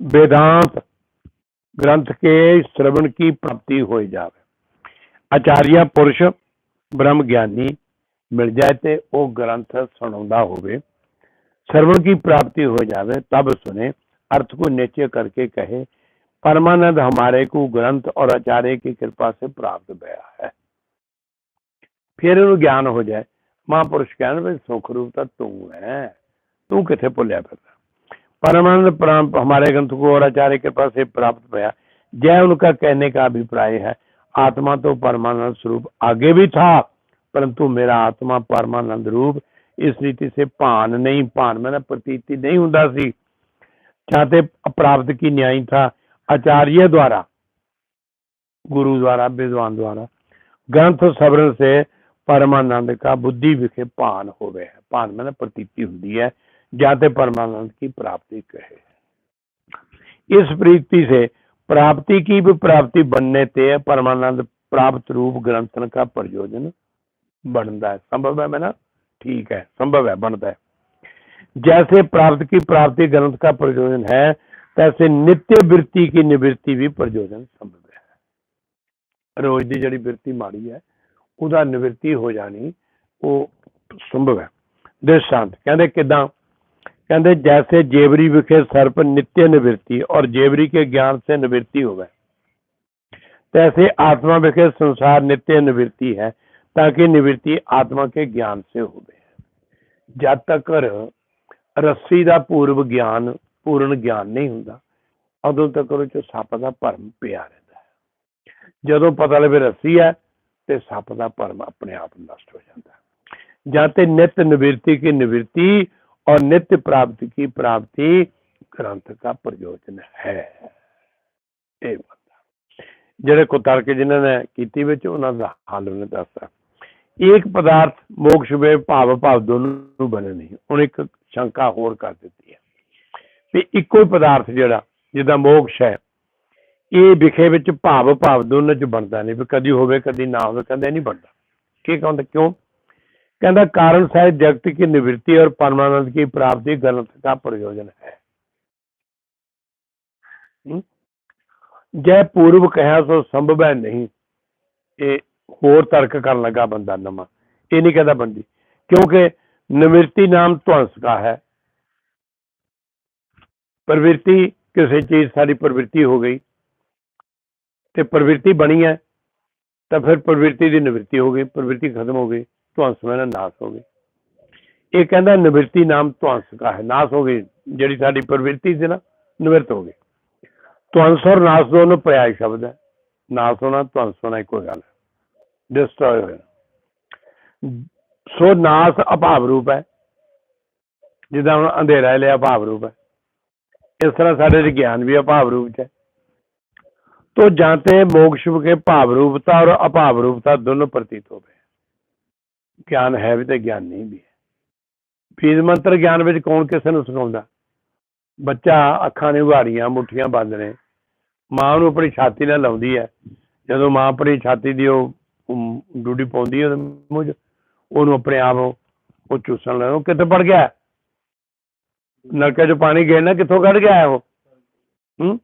वेदांत ग्रंथ के श्रवण की प्राप्ति हो जावे आचार्य पुरुष ब्रह्म ज्ञानी ਮਿਲ ਜਾਏ ਤੇ ਉਹ ਗ੍ਰੰਥ ਸੁਣਾਉਂਦਾ ਹੋਵੇ ਸਰਵਣ की प्राप्ति हो जावे तब सुने अर्थ को नीचे करके कहे परमानंद हमारे को ग्रंथ और आचार्य की कृपा से प्राप्त भया है ਫਿਰ ਉਹਨੂੰ ਗਿਆਨ ਹੋ ਜਾਏ ਮਹਾਂਪੁਰਸ਼ ਕਹਿਣ ਵੀ ਸੁਖ ਰੂਪ ਤਾਂ ਤੂੰ ਹੈ ਤੂੰ ਕਿੱਥੇ ਭੁੱਲਿਆ ਫਿਰਦਾ परमानंद प्राप्त हमारे ग्रंथ को और आचार्य कृपा से प्राप्त भया जय उनका कहने का अभिप्राय है आत्मा तो परमानंद स्वरूप आगे भी था परंतु मेरा आत्मा परमानंद रूप इस रीति से भान नहीं भान मैंने प्रतीति नहीं ਹੁੰਦਾ ਸੀ चाहते प्राप्त की न्याय था आचार्य द्वारा गुरु द्वारा विद्वान द्वारा ग्रंथ सवरण से परमानंद का बुद्धि विखे भान हो गया है भान मैंने प्रतीति ਹੁੰਦੀ ਹੈ जाते परमानंद की प्राप्ति कहे इस प्रीति से प्राप्ति की भी प्राप्ति बनने ते परमानंद प्राप्त रूप ग्रंथन का प्रयोजन बनता है संभव है मैंने ठीक है संभव है बनता है जैसे प्राप्त की प्राप्ति ग्रंथ का प्रयोजन है तैसे नित्य वृत्ति की निवृत्ति भी प्रयोजन संभव है ਰੋਜ਼ ਦੀ ਜਿਹੜੀ ਬਿਰਤੀ ਮਾੜੀ ਹੈ ਉਹਦਾ ਨਿਵਰਤੀ ਹੋ ਜਾਣੀ ਉਹ ਸੰਭਵ ਹੈ ਦ੍ਰਿਸ਼ਾਂਤ ਕਹਿੰਦੇ ਕਿਦਾਂ ਕਹਿੰਦੇ ਜੈਸੇ ਜੇਵਰੀ ਵਿਖੇ ਸਰਪ ਨਿਤਯ ਨਿਵਰਤੀ ਔਰ ਜੇਵਰੀ ਕੇ ਗਿਆਨ ਸੇ ਨਿਵਰਤੀ ਹੋਵੇ तैसे आत्मा विखे संसार नित्य निवृत्ति है ताकि निवृत्ति आत्मा के ज्ञान से हो ਜਦ ਤੱਕ ਰੱਸੀ ਦਾ ਪੂਰਵ ਗਿਆਨ, ਪੂਰਨ ਗਿਆਨ ਨਹੀਂ ਹੁੰਦਾ, ਉਦੋਂ ਤੱਕ ਉਹ ਚ ਸੱਪ ਦਾ ਭਰਮ ਪਿਆ ਰਹਿੰਦਾ ਹੈ। ਜਦੋਂ ਪਤਾ ਲੱਗੇ ਰੱਸੀ ਹੈ ਤੇ ਸੱਪ ਦਾ ਭਰਮ ਆਪਣੇ ਆਪ ਨਸ਼ਟ ਹੋ ਜਾਂਦਾ ਜਾਂ ਤੇ ਨਿਤ ਨਿਵਿਰਤੀ ਕੀ ਨਿਵਿਰਤੀ और नित्य प्राप्ति की प्राप्ति ग्रंथ का प्रयोजन है ਇਹ ਬੰਦਾ ਜਿਹੜੇ ਕੁਤਰਕ ਜਿਨ੍ਹਾਂ ਨੇ ਕੀਤੀ ਵਿੱਚ ਉਹਨਾਂ ਦਾ ਹੱਲ ਉਹਨੇ ਦੱਸਦਾ ਇੱਕ ਪਦਾਰਥ ਮੋਕਸ਼ ਵੇ ਭਾਵ ਭਾਵ ਦੋਨੋਂ ਨੂੰ ਬਣੇ ਨਹੀਂ ਹੁਣ ਇੱਕ ਸ਼ੰਕਾ ਹੋਰ ਕਰ ਦਿੱਤੀ ਹੈ ਵੀ ਇੱਕੋ ਹੀ ਪਦਾਰਥ ਜਿਹੜਾ ਜਿਹਦਾ ਮੋਕਸ਼ ਹੈ ਇਹ ਵਿਖੇ ਵਿੱਚ ਭਾਵ ਭਾਵ ਦੋਨਾਂ ਚ ਬਣਦਾ ਨਹੀਂ ਵੀ ਕਦੀ ਹੋਵੇ ਕਦੀ ਨਾ ਹੋਵੇ ਕਦੇ ਨਹੀਂ ਬਣਦਾ ਕੀ ਕਹਿੰਦਾ ਕਿਉਂ ਕਹਿੰਦਾ ਕਾਰਨ ਸਾਹਿਬ ਜਗਤ ਕੀ ਨਿਵ੍ਰਤੀ ਔਰ ਪਰਮਾਨੰਦ ਕੀ ਪ੍ਰਾਪਤੀ ਗਲਤ ਦਾ ਪ੍ਰਯੋਜਨ ਹੈ। ਜੇ ਪੂਰਵ ਕਹਿਆ ਸੋ ਸੰਭਵ ਹੈ ਨਹੀਂ, ਇਹ ਹੋਰ ਤਰਕ ਕਰਨ ਲੱਗਾ ਬੰਦਾ ਨਮਾ ਇਹ ਨਹੀਂ ਕਹਿੰਦਾ ਬੰਦੀ, ਕਿਉਂਕਿ ਨਿਵ੍ਰਤੀ ਨਾਮ ਧਵੰਸ ਦਾ ਹੈ। ਪ੍ਰਵਿਰਤੀ ਕਿਸੇ ਚੀਜ਼ ਸਾਡੀ ਪ੍ਰਵਿਰਤੀ ਹੋ ਗਈ, ਤੇ ਪ੍ਰਵਿਰਤੀ ਬਣੀ ਹੈ, ਤਾਂ ਫਿਰ ਪ੍ਰਵਿਰਤੀ ਦੀ ਨਿਵ੍ਰਤੀ ਹੋ ਗਈ, ਪ੍ਰਵਿਰਤੀ ਖਤਮ ਹੋ ਗਈ। ਧਵੰਸ ਮੇਰਾ ਨਾਸ ਹੋ ਗਈ। ਇਹ ਕਹਿੰਦਾ ਨਿਵਰਤੀ ਨਾਮ ਧਵੰਸ ਦਾ ਹੈ, ਨਾਸ ਹੋ ਗਈ, ਜਿਹੜੀ ਸਾਡੀ ਪ੍ਰਵਿਰਤੀ ਸੀ ਨਾ, ਨਿਵਰਤ ਹੋ ਗਈ। ਧਵੰਸ ਔਰ ਨਾਸ ਦੋਨੋਂ ਪਰਿਆਇ ਸ਼ਬਦ ਹੈ। ਨਾਸ ਹੋਣਾ ਧਵੰਸ ਹੋਣਾ, ਇੱਕੋ ਗੱਲ ਹੈ। ਡਿਸਟਰੋਏ ਹੋਇਆ। ਸੋ ਨਾਸ ਅਭਾਵ ਰੂਪ ਹੈ। ਜਿੱਦਾਂ ਹੁਣ ਅੰਧੇਰਾ ਲਿਆ, ਅਭਾਵ ਰੂਪ ਹੈ। ਇਸ ਤਰ੍ਹਾਂ ਸਾਡੇ ਵਿਗਿਆਨ ਵੀ ਅਭਾਵ ਰੂਪ ਚ ਹੈ। ਤੋ ਜਾਂਤੇ ਮੋਕਸ਼ ਕੇ ਭਾਵ ਰੂਪਤਾ ਔਰ ਅਭਾਵ ਰੂਪਤਾ ਦੋਨੋਂ ਪ੍ਰਤੀਤ ਹੋਵੇ ਗਿਆਨ ਹੈ ਵੀ ਤੇ ਗਿਆਨ ਨਹੀਂ ਵੀ ਹੈ। ਮੰਤਰ ਗਿਆਨ ਵਿੱਚ ਕੌਣ ਕਿਸੇ ਨੂੰ ਸਿਖਾਉਂਦਾ ਬੱਚਾ ਅੱਖਾਂ ਨੇ ਉਘਾੜੀਆਂ ਮੁੱਠੀਆਂ ਬੰਦ ਨੇ। ਮਾਂ ਨੂੰ ਆਪਣੀ ਛਾਤੀ ਨਾਲ ਲਾਉਂਦੀ ਹੈ। ਜਦੋਂ ਮਾਂ ਆਪਣੀ ਛਾਤੀ ਦੀ ਉਹ ਅਮ, ਡੂਡੀ ਪਾਉਂਦੀ ਹੈ ਉਹਨੂੰ ਆਪਣੇ ਆਪ ਉਹ ਚੂਸਣ ਲੱਗਾ ਉਹ ਕਿੱਥੇ ਪੜ ਗਿਆ? ਨਲਕੇ 'ਚ ਪਾਣੀ ਗੇੜਨਾ ਕਿੱਥੋਂ ਕੱਢ ਗਿਆ ਉਹ? ਹੂੰ?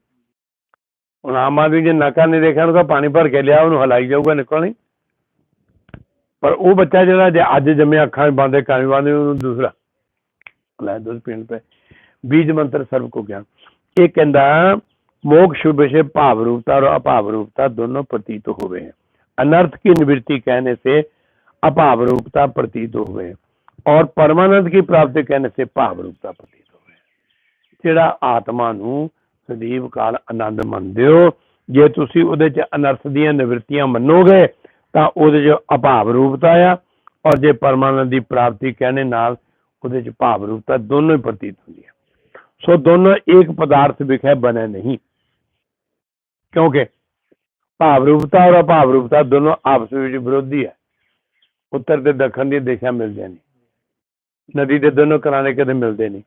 ਹੁਣ ਆਮ ਆਦਮੀ ਜੇ ਨਲਕਾ ਨਹੀਂ ਦੇਖਿਆ ਉਹਨੂੰ ਪਾਣੀ ਭਰ ਕੇ ਲਿਆ ਉਹਨੂੰ ਹਲਾਈ ਜਾਊਗਾ ਨਿਕਲ ਨਹੀਂ ਪਰ ਉਹ ਬੱਚਾ ਜਿਹੜਾ ਜੇ ਅੱਜ ਜੰਮਿਆ ਅੱਖਾਂ ਬੰਦੇ ਕੰਨ ਬੰਦੇ ਉਹਨੂੰ ਦੂਸਰਾ ਲੈ ਦੁੱਧ ਪੀਣ ਪਏ ਬੀਜ ਮੰਤਰ ਸਰਵ ਕੋ ਗਿਆਨ ਇਹ ਕਹਿੰਦਾ मोक्ष विषय भाव रूपता और अभाव रूपता दोनों प्रतीत हुए हैं अनर्थ की निवृत्ति कहने से अभाव रूपता प्रतीत हुए और परमानंद की प्राप्ति कहने से भाव रूपता प्रतीत हुए ਜਿਹੜਾ ਆਤਮਾ ਨੂੰ ਸਦੀਵ ਕਾਲ ਆਨੰਦ ਮੰਨਦੇ ਹੋ ਜੇ ਤੁਸੀਂ ਉਹਦੇ ਚ ਅਨਰਥ ਦੀਆਂ ਨਿਵਰਤੀਆਂ ਮੰਨੋਗੇ ਤਾਂ ਉਹਦੇ ਚ ਅਭਾਵ ਰੂਪਤਾ ਆ ਔਰ ਜੇ ਪਰਮਾਨੰਦ ਦੀ ਪ੍ਰਾਪਤੀ ਕਹਿਣੇ ਨਾਲ ਉਹਦੇ ਚ ਭਾਵ ਰੂਪਤਾ ਦੋਨੋਂ ਹੀ ਪ੍ਰਤੀਤ ਹੁੰਦੀ ਹੈ ਸੋ ਦੋਨੋਂ ਇੱਕ ਪਦਾਰਥ ਵਿਖੇ ਬਣੇ ਨਹੀਂ। ਕਿਉਂਕਿ ਭਾਵ ਰੂਪਤਾ ਔਰ ਅਭਾਵ ਰੂਪਤਾ ਦੋਨੋਂ ਆਪਸ ਵਿੱਚ ਵਿਰੋਧੀ ਹੈ ਉੱਤਰ ਤੇ ਦੱਖਣ ਦੀ ਦਿਸ਼ਾ ਮਿਲਦੀਆਂ ਨੇ। ਨਦੀ ਦੇ ਦੋਨੋਂ ਕਿਨਾਰੇ ਕਦੇ ਮਿਲਦੇ ਨਹੀਂ।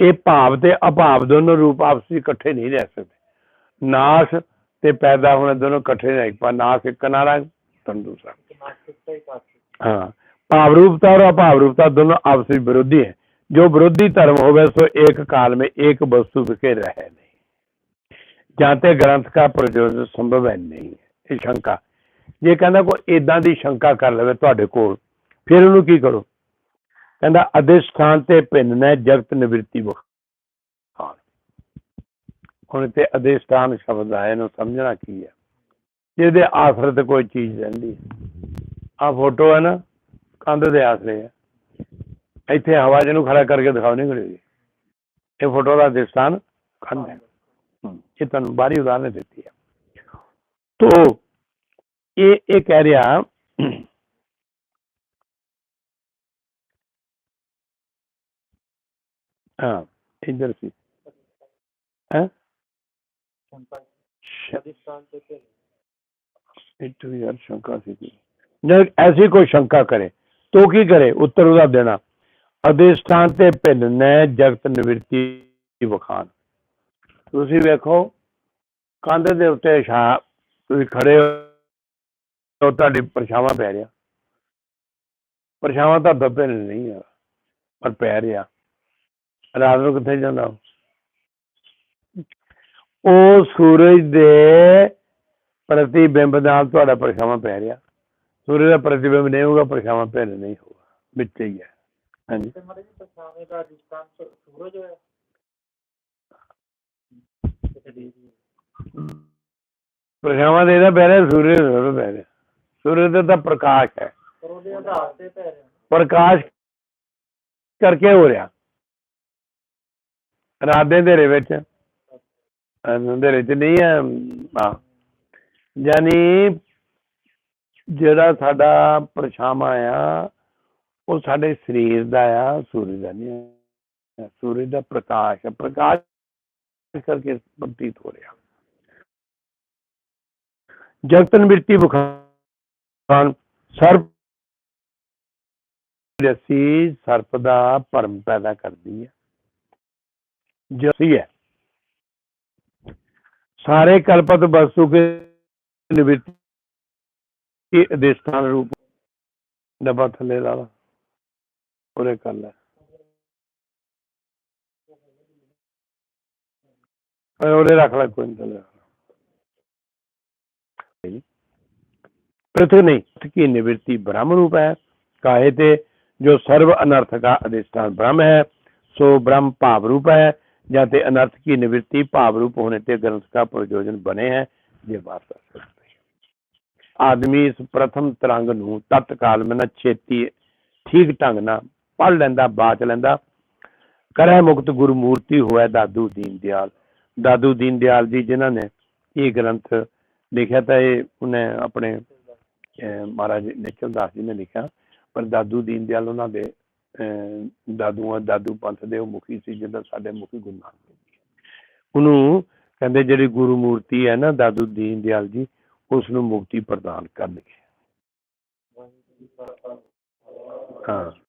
ਇਹ ਭਾਵ ਤੇ ਅਭਾਵ ਦੋਨੋਂ ਰੂਪ ਆਪਸ ਵਿੱਚ ਇਕੱਠੇ ਨਹੀਂ ਰਹਿ ਸਕਦੇ। ਨਾਸ਼ ਤੇ ਪੈਦਾ ਹੋਣਾ ਦੋਨੋਂ ਇਕੱਠੇ ਨਹੀਂ ਪਰ ਨਾਸ਼ ਇੱਕ ਕਿਨਾਰਾ ਤਨ ਦੂਸਰਾ हाँ भाव रूपता और अभाव रूपता दोनों आपस में विरोधी है जो विरोधी धर्म होवे सो एक काल में एक वस्तु विके रहे नहीं जाते ग्रंथ का प्रयोजन संभव है नहीं ਇਹ ਸ਼ੰਕਾ ਜੇ ਕਹਿੰਦਾ ਕੋਈ ਇਦਾਂ ਦੀ ਸ਼ੰਕਾ ਕਰ ਲਵੇ ਤੁਹਾਡੇ ਕੋਲ ਫਿਰ ਉਹਨੂੰ ਕੀ ਕਰੋ ਕਹਿੰਦਾ ਅਧਿਸ਼ਠਾਨ ਤੇ ਭਿੰਨ ਨੇ ਜਗਤ ਨਿਵਰਤੀ ਬਖਾਨ ਹੁਣ ਤੇ ਅਧਿਸ਼ਠਾਨ ਸ਼ਬਦ ਆਇਆ ਨੂੰ ਸਮਝਣਾ ਕੀ ਹੈ ਜਿਹਦੇ ਆਸਰੇ ਤੇ ਕੋਈ ਚੀਜ਼ ਰਹਿੰਦੀ ਹੈ। ਆ ਫੋਟੋ ਹੈ ਨਾ ਕੰਧ ਦੇ ਆਸਰੇ ਹੈ। ਇੱਥੇ ਹਵਾ ਜਿਹਨੂੰ ਖੜਾ ਕਰਕੇ ਦਿਖਾਓ ਨਹੀਂ ਕਰੇਗੀ ਇਹ ਫੋਟੋ ਦਾ ਦਿਸਤਾਨ ਕੰਧ ਹੈ। ਹਮ, ਇਹ ਤੁਹਾਨੂੰ ਬਾਰੀ ਉਦਾਹਰਨ ਦਿੱਤੀ ਹੈ। ਤੋ ਇਹ ਇਹ ਕਹਿ ਰਿਹਾ ਹਾਂ ਇੱਧਰ ਇੱਥੇ ਯਾਰ ਸ਼ੰਕਾ ਸੀ ਜਦ ਐਸੀ ਕੋਈ ਸ਼ੰਕਾ ਕਰੇ, ਤੋ ਕੀ ਕਰੇ? ਉੱਤਰ ਉਹਦਾ ਦੇਣਾ। ਅਦੇਸ਼ਾਂ ਤੇ ਭਿੰਨ ਨੇ ਜਗਤ ਨਿਵਰਤੀ ਵਖਾਨ ਤੁਸੀਂ ਵੇਖੋ, ਕੰਧ ਦੇ ਉੱਤੇ ਛਾ ਤੁਸੀਂ ਖੜੇ ਹੋ ਤੁਹਾਡੀ ਪਰਛਾਵਾਂ ਪੈ ਰਿਹਾ ਪਰਛਾਵਾਂ ਤਾਂ ਦੱਬੇ ਨਹੀਂ ਆ, ਪਰ ਪੈ ਰਿਹਾ ਰਾਤ ਨੂੰ ਕਿੱਥੇ ਜਾਂਦਾ? ਉਹ ਸੂਰਜ ਦੇ ਪ੍ਰਤੀਬਿੰਬ ਨਾਲ ਤੁਹਾਡਾ ਪਰਛਾਵਾਂ ਪੈ ਰਿਹਾ। ਸੂਰਜ ਦਾ ਪ੍ਰਤੀਬਿੰਬ ਨਹੀਂ ਹੋਊਗਾ ਪਰਛਾਵਾਂ ਭਿੰਨ ਨਹੀਂ ਹੋਊਗਾ। ਵਿੱਚ ਹੀ ਹੈ। ਹਾਂਜੀ। ਦਾ ਸੂਰਜ ਦੀ ਪਰਛਾਵਾਂ ਦੇ ਇਹਦਾ ਪੈ ਰਿਹਾ ਸੂਰਜ ਦਾ ਪੈ ਰਿਹਾ। ਸੂਰਜ ਦਾ ਤਾਂ ਪ੍ਰਕਾਸ਼ ਹੈ। ਪੈ ਪ੍ਰਕਾਸ਼ ਕਰਕੇ ਹੋ ਰਿਹਾ। ਰਾਤ ਦੇ ਹਨੇਰੇ ਵਿੱਚ। ਹਨੇਰੇ ਚ ਨਹੀਂ ਹੈ। ਹਾਂ। ਯਾਨੀ ਜਿਹੜਾ ਸਾਡਾ ਪਰਛਾਵਾਂ ਆ, ਉਹ ਸਾਡੇ ਸਰੀਰ ਦਾ ਆ, ਸੂਰਜ ਦਾ ਨਹੀਂ ਸੂਰਜ ਦਾ ਪ੍ਰਕਾਸ਼ ਹੈ ਪ੍ਰਕਾਸ਼ ਕਰਕੇ ਪ੍ਰਤੀਤ ਹੋ ਰਿਹਾ। ਜਗਤਨ ਬਿਰਤੀ ਬੁਖਾਨ ਸਰਬ ਜਸੀ ਸਰਪ ਦਾ ਭਰਮ ਪੈਦਾ ਕਰਦੀ ਹੈ ਜਸੀ ਹੈ। ਸਾਰੇ ਕਲਪਤ ਵਸਤੂ ਕੇ ਨਿਵਿਤ ਇਹ ਅਦਿਸ਼ਠਾਨ ਰੂਪ ਡੱਬਾ ਥੱਲੇ ਲਾ ਲਾ ਉਹਨੇ ਕਰ ਲੈ ਅਰੇ ਉਹਨੇ ਰੱਖ ਲੈ ਕੋਈ ਨਹੀਂ ਥੱਲੇ ਰੱਖ ਲੈ। पृथ्वी नहीं पृथ्वी की निवृत्ति ब्रह्म रूप है काहे ते जो सर्व अनर्थ का अधिष्ठान ब्रह्म है सो ब्रह्म भाव रूप है जाते अनर्थ की निवृत्ति भाव रूप होने ते ग्रंथ का प्रयोजन बने हैं ये बात ਆਦਮੀ ਇਸ ਪ੍ਰਥਮ ਤਰੰਗ ਨੂੰ ਤਤਕਾਲ ਮਨ ਛੇਤੀ ਠੀਕ ਢੰਗ ਨਾਲ ਪੜ ਲੈਂਦਾ, ਬਾਚ ਲੈਂਦਾ। ਕਰੈ ਮੁਕਤ ਗੁਰੂ ਮੂਰਤੀ ਹੋਇਆ ਦਾਦੂ ਦੀਨ ਦਿਆਲ। ਦਾਦੂ ਦੀਨ ਦਿਆਲ ਜੀ ਜਿਨ੍ਹਾਂ ਨੇ ਇਹ ਗ੍ਰੰਥ ਲਿਖਿਆ ਤਾਂ ਇਹ ਉਹਨੇ ਆਪਣੇ ਮਹਾਰਾਜ ਨਿਕਲ ਦਾਸ ਜੀ ਨੇ ਲਿਖਿਆ। ਪਰ ਦਾਦੂ ਦੀਨ ਦਿਆਲ ਉਹਨਾਂ ਦੇ ਦਾਦੂਆਂ, ਦਾਦੂ ਪੰਥ ਦੇ ਉਹ ਮੁਖੀ ਸੀ ਜਿਹਦਾ ਸਾਡੇ ਮੁਖੀ ਗੁਰੂ ਨਾਨਕ ਉਹਨੂੰ ਕਹਿੰਦੇ ਜਿਹੜੀ ਗੁਰੂ ਮੂਰਤੀ ਹੈ ਨਾ ਦਾਦੂ ਦੀਨ ਦਿਆਲ ਜੀ ਉਸ ਨੂੰ ਮੁਕਤੀ ਪ੍ਰਦਾਨ ਕਰਨਗੇ। ਹਾਂ।